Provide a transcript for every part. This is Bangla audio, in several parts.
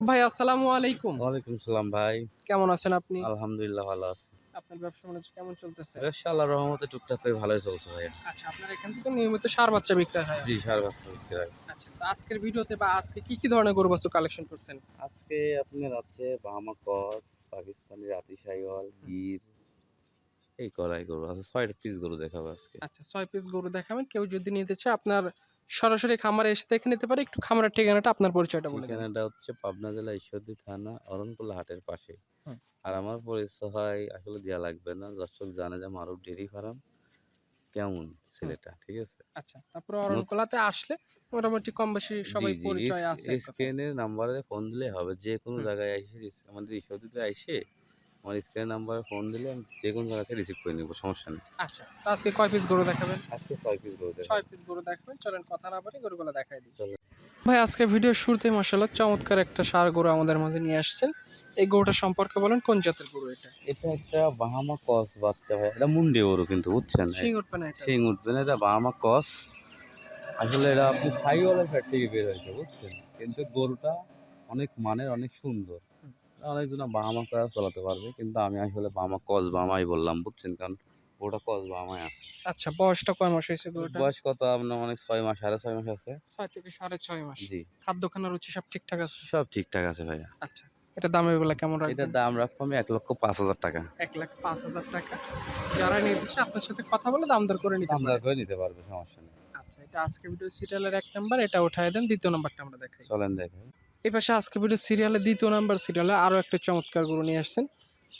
ভাই আসসালামু আলাইকুম। ওয়ালাইকুম সালাম ভাই। কেমন আছেন আপনি? আলহামদুলিল্লাহ ভালো আছি। আপনার ব্যবসা বাণিজ্য কেমন চলতেছে? ব্যবসা আল্লাহর রহমতে টুকটাক করে ভালোই চলছে ভাই আচ্ছা আপনার এখান থেকে নিয়মিত সার বাচ্চা বিক্রয় হয়? জি সার ব্যবসা বিক্রয়। আচ্ছা তো আজকের ভিডিওতে বা আজকে কি কি ধরনের গরু বাছুর কালেকশন করছেন? আজকে আপনার আছে বাহামা কস পাকিস্তানি রাতি সাইওয়াল গির এই করাই গরু আছে ছয়টা পিস গরু দেখাবো আজকে। আচ্ছা ছয় পিস গরু দেখাবেন। কেউ যদি নিতে চায় আপনার সরাসরি খামারে এসে দেখে নিতে পারে। একটু খামারের ঠিকানাটা আপনার পরিচয়টা বলে ঠিকানাটা হচ্ছে পাবনা জেলা ঈশ্বরদী থানা অরণকুলা হাটের পাশে। আর আমার পরিচয় হয় আসলে দেওয়া লাগবে না। দর্শক জানে যে মারুফ ডেরি ফার্ম। কেমন ছেলেটা ঠিক আছে? আচ্ছা তারপরে অরণকলাতে আসলে মোটামুটি কম বেশি সবাই পরিচয় আছে। স্ক্রিনের নাম্বারে ফোন দিলে হবে। যে কোনো জায়গায় এসে আমাদের ঈশ্বরদীতে এসে আমার স্ক্রিনের নাম্বারে ফোন দিলে আমি যে কোনো জায়গাতে রিসিভ করে নেব সমস্যা নেই। আচ্ছা তো আজকে কয় পিস গরু দেখাবেন? আজকে ছয় পিস গরু ছয় পিস গরু দেখাবেন। চলেন কথা না বলে গরুগুলো দেখাই দিই। ভাই আজকে ভিডিও শুরুতে মাসাল্লাহ চমৎকার একটা সার গরু আমাদের মাঝে নিয়ে আসছেন। এই গরুটা সম্পর্কে বলেন কোন জাতের গরু এটা? এটা একটা বাহামা কস বাচ্চা ভাই এটা মুন্ডি গরু কিন্তু বুঝছেন? সিং উঠবে না এটা? সিং উঠবে না এটা বাহামা কস। আসলে এটা আপনি সাইওয়ালের ফ্যাট থেকে বের হয়েছে বুঝছেন? কিন্তু গরুটা অনেক মানের অনেক সুন্দর। অনেকজন বাহামা করা চলাতে পারবে কিন্তু আমি আসলে বাহামা কস বাহামাই বললাম বুঝছেন? কারণ ওটা কস বাহামাই আছে। আচ্ছা বয়সটা কয় মাস হয়েছে গরুটা বয়স কত? আপনার অনেক ছয় মাস সাড়ে ছয় মাস আছে। ছয় থেকে সাড়ে ছয় মাস। জি। খাদ্যখানা রুচি সব ঠিকঠাক আছে? সব ঠিকঠাক আছে ভাইয়া। আচ্ছা এটা দামের বেলা কেমন এটার রাখবেন দাম রাখব আমি এক লক্ষ পাঁচ হাজার টাকা। এক লাখ পাঁচ হাজার টাকা। যারা দিচ্ছে আপনার সাথে কথা বলে দাম দর করে নিতে দাম দর করে নিতে পারবে সমস্যা নেই। আচ্ছা এটা আজকে ভিডিও সিরিয়ালের এক নাম্বার এটা উঠায় দেন দ্বিতীয় নাম্বারটা আমরা দেখাই। চলেন দেখেন এই পাশে আজকে ভিডিও সিরিয়ালের দ্বিতীয় নাম্বার সিরিয়ালে আরও একটা চমৎকার গরু নিয়ে আসছেন।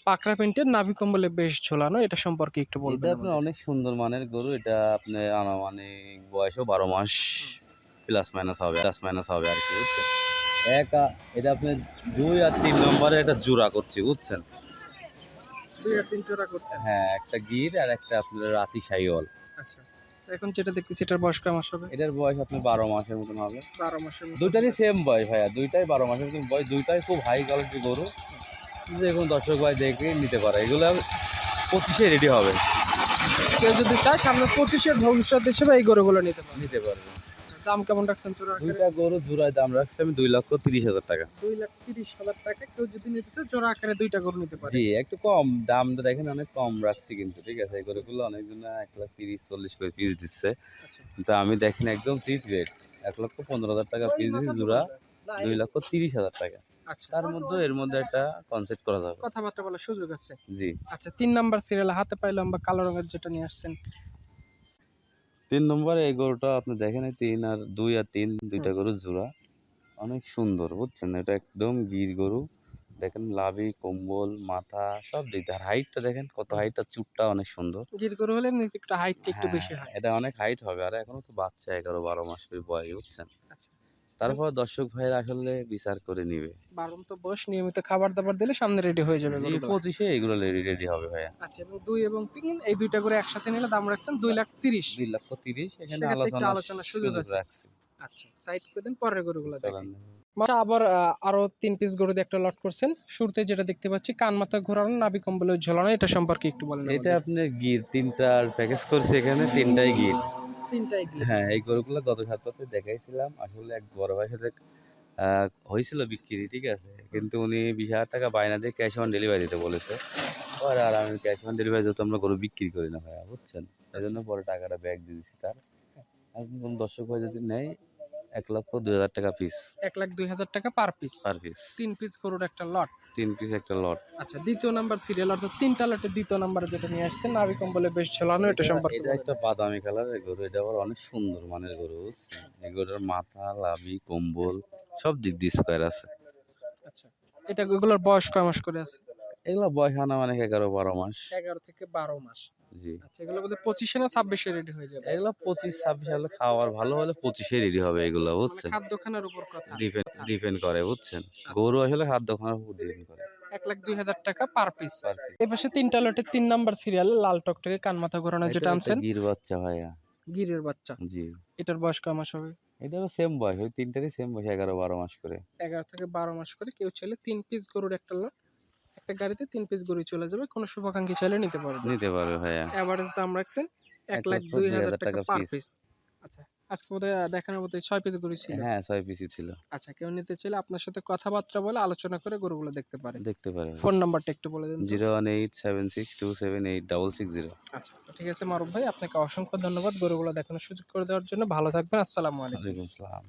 পাকড়া প্রিন্টের নাভি কম্বলে বেশ ঝোলানো এটা সম্পর্কে একটু এটা বলবেন আপনার অনেক সুন্দর মানের গরু এটা আপনার আনুমানিক বয়সও বারো মাস প্লাস মাইনাস হবে প্লাস মাইনাস হবে আর কি বুঝছেন? এক এটা আপনি দুই আর তিন নম্বরে একটা জোড়া করছি বুঝছেন? দুই আর তিন জোড়া করছেন? হ্যাঁ একটা গির আর একটা আপনার রাতি সাইওয়াল। আচ্ছা। এখন যেটা দেখতেছি এটার বয়স কয় মাস হবে? এটার বয়স আপনি বারো মাসের মতন হবে। বারো মাসের মতো। দুইটারই সেম বয়স ভাইয়া দুইটাই বারো মাসের মতন বয়স দুইটাই খুব হাই কোয়ালিটি গরু। যে কোনো দর্শক ভাই দেখে নিতে পারে। এগুলো পঁচিশে রেডি হবে। কেউ যদি চায় সামনে পঁচিশের ভবিষ্যৎ হিসেবে এই গরুগুলো নিতে নিতে পারবে। দাম কেমন রাখছেন তোর দুইটা গরু জোড়ায় দাম রাখছে আমি দুই লক্ষ তিরিশ হাজার টাকা। দুই লাখ তিরিশ হাজার টাকা কেউ যদি নিতে চায় জোড়া আকারে দুইটা গরু নিতে পারে। জি একটু কম দামটা দেখেন অনেক কম রাখছি কিন্তু ঠিক আছে? এই গরুগুলো অনেকজন এক লাখ তিরিশ চল্লিশ করে পিস দিচ্ছে। আচ্ছা। কিন্তু আমি দেখেন একদম চিপ রেট এক লক্ষ পনেরো হাজার টাকা পিস দিচ্ছি জোড়া দুই লক্ষ তিরিশ হাজার টাকা। আচ্ছা। তার মধ্যে এর মধ্যে একটা কনসেপ্ট করা যাবে। কথাবার্তা বলার সুযোগ আছে। জি। আচ্ছা তিন নাম্বার সিরিয়াল হাতে পাইলাম বা কালো রঙের যেটা নিয়ে আসছেন তিন নম্বরে এই গরুটা আপনি দেখেন তিন আর দুই আর তিন দুইটা গরুর জোড়া অনেক সুন্দর বুঝছেন? এটা একদম গির গরু। দেখেন লাভি কম্বল মাথা সব দিক আর হাইটটা দেখেন কত হাইটটা আর চুটটা অনেক সুন্দর। গির গরু হলে একটু হাইটটা একটু হ্যাঁ, বেশি হয়। এটা অনেক হাইট হবে। আর এখনও তো বাচ্চা এগারো বারো মাসের বয়স বুঝছেন? আচ্ছা। তারপর দর্শক ভাইয়ের আসলে বিচার করে নিবে। বারণ তো বয়স নিয়মিত খাবার দাবার দিলে সামনে রেডি হয়ে যাবে জি। পঁচিশে এগুলো রেডি রেডি হবে ভাইয়া। আচ্ছা এবং দুই এবং তিন এই দুইটা করে একসাথে নিলে দাম রাখছেন দুই লাখ তিরিশ। দুই লক্ষ তিরিশ এখানে আলোচনা আলোচনার সুযোগ আছে। আচ্ছা সাইড করে দিন পরের গরুগুলো দেখেন। চলেন আবার আরও তিন পিস গরু দিয়ে একটা লট করছেন। শুরুতে যেটা দেখতে পাচ্ছি কান মাথা ঘোরানো নাভি কম্বলে ঝোলানো এটা সম্পর্কে একটু বলেন এটা আপনি গির তিনটার প্যাকেজ করছি এখানে তিনটাই গির। তিনটাই হ্যাঁ এই গরুগুলো গত সপ্তাহে দেখাইছিলাম। আসলে এক বড় ভাইয়ের সাথে হয়েছিল বিক্রি, ঠিক আছে? কিন্তু উনি বিশ হাজার টাকা বায়না দিয়ে ক্যাশ অন ডেলিভারি দিতে বলেছে। পরে আর আমি ক্যাশ অন ডেলিভারি যেহেতু আমরা গরু বিক্রি করি না ভাইয়া, বুঝছেন? এই জন্য পরে টাকাটা ব্যাগ দিয়ে দিচ্ছি তার। কোনো দর্শক ভাই যদি নেয় এক লক্ষ দুই হাজার টাকা পিস এক লাখ দুই হাজার টাকা পার পিস পার পিস তিন পিস গরুর একটা লট তিন পিস একটা লট আচ্ছা দ্বিতীয় নাম্বার সিরিয়াল অর্থাৎ তিনটা লটের দ্বিতীয় নাম্বারে যেটা নিয়ে আসছেন নাভি কম্বলে বেশ ঝোলানো এটা সম্পর্কে এটা একটা বাদামি কালারের গরু এটা আবার অনেক সুন্দর মানের গরু এই গরুর মাথা লাভি কম্বল সব দিক দিয়ে স্কোয়ার আছে। আচ্ছা এটা এগুলোর বয়স কয় মাস করে আছে? এগুলো বয়স আনা মানে এগারো বারো মাস। এগারো থেকে বারো মাস। জি। আচ্ছা এগুলো বোধহয় পঁচিশে না ছাব্বিশে রেডি হয়ে যাবে? এগুলো পঁচিশ ছাব্বিশ হলে খাওয়ার ভালো হলে পঁচিশে রেডি হবে এগুলো মানে বুঝছেন? খাদ্যখানার উপর কথা ডিপেন্ড ডিপেন্ড করে বুঝছেন? গরু আসলে খাদ্য উপর ডিপেন্ড করে। এক লাখ দুই হাজার টাকা পার পিস Per পাশে তিনটা লটের তিন নাম্বার সিরিয়াল লাল টকটকে কান মাথা ঘোরানো যেটা আনছেন গির বাচ্চা ভাইয়া। গিরের বাচ্চা। জি। এটার বয়স কয় মাস হবে? এটারও সেম বয়স ওই তিনটারই সেম বয়স এগারো বারো মাস করে। এগারো থেকে বারো মাস করে কেউ চাইলে তিন পিস গরুর একটা লট একটা গাড়িতে তিন পিস গরু চলে যাবে কোনো শুভাকাঙ্ক্ষী চাইলে নিতে পারবে। নিতে পারবে ভাইয়া। অ্যাভারেজ দাম রাখছেন এক লাখ দুই হাজার টাকা পার পিস আচ্ছা আজকে বোধহয় দেখানোর মতো ছয় পিস গরু ছিল। হ্যাঁ ছয় পিসি ছিল। আচ্ছা কেউ নিতে চাইলে আপনার সাথে কথাবার্তা বলে আলোচনা করে গরুগুলো দেখতে পারে দেখতে পারে ফোন নাম্বারটা একটু বলে দিন। Zero one eight seven six two seven eight double six zero. আচ্ছা ঠিক আছে মারুফ ভাই আপনাকে অসংখ্য ধন্যবাদ গরুগুলো দেখানোর সুযোগ করে দেওয়ার জন্য। ভালো থাকবেন আসসালামু আলাইকুম। আসসালাম।